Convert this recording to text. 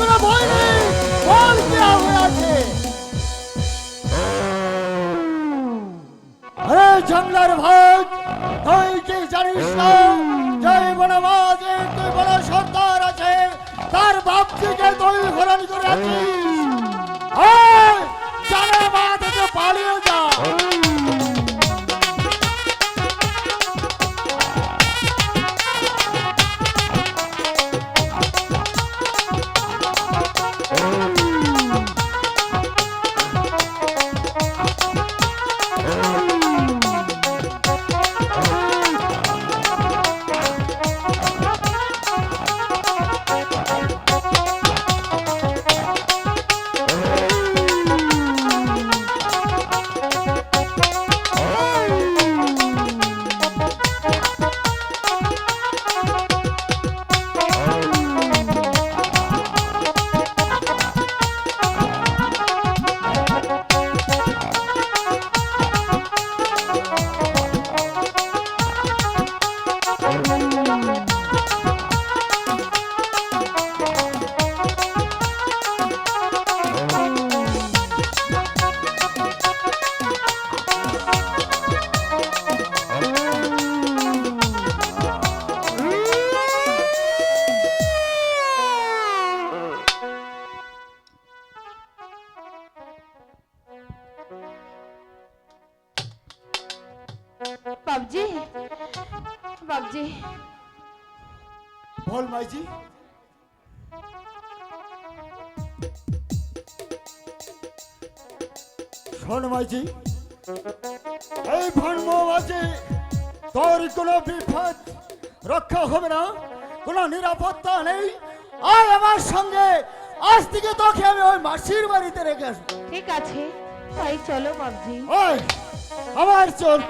বল দেওয়া হয়ে আছে? আরে জঙ্গলার ভাগ, তুই কি জানিস না? যে বনবাজে তুই বড় সর্দার আছে, তার বাপকে তুই হরণ করে আছিস বাবজি। বাবজি। বল মাইজি। শোন মাইজি। এই ভন্মবাজি তোর কোনো বিপদ রক্ষা হবে না কোনো নিরাপত্তা নেই। আর আমার সঙ্গে আজ থেকে তোকে আমি ওই মাসির বাড়িতে রেখে আসব। ঠিক আছে তাই চলো বাবজি। ওই আমার চোখ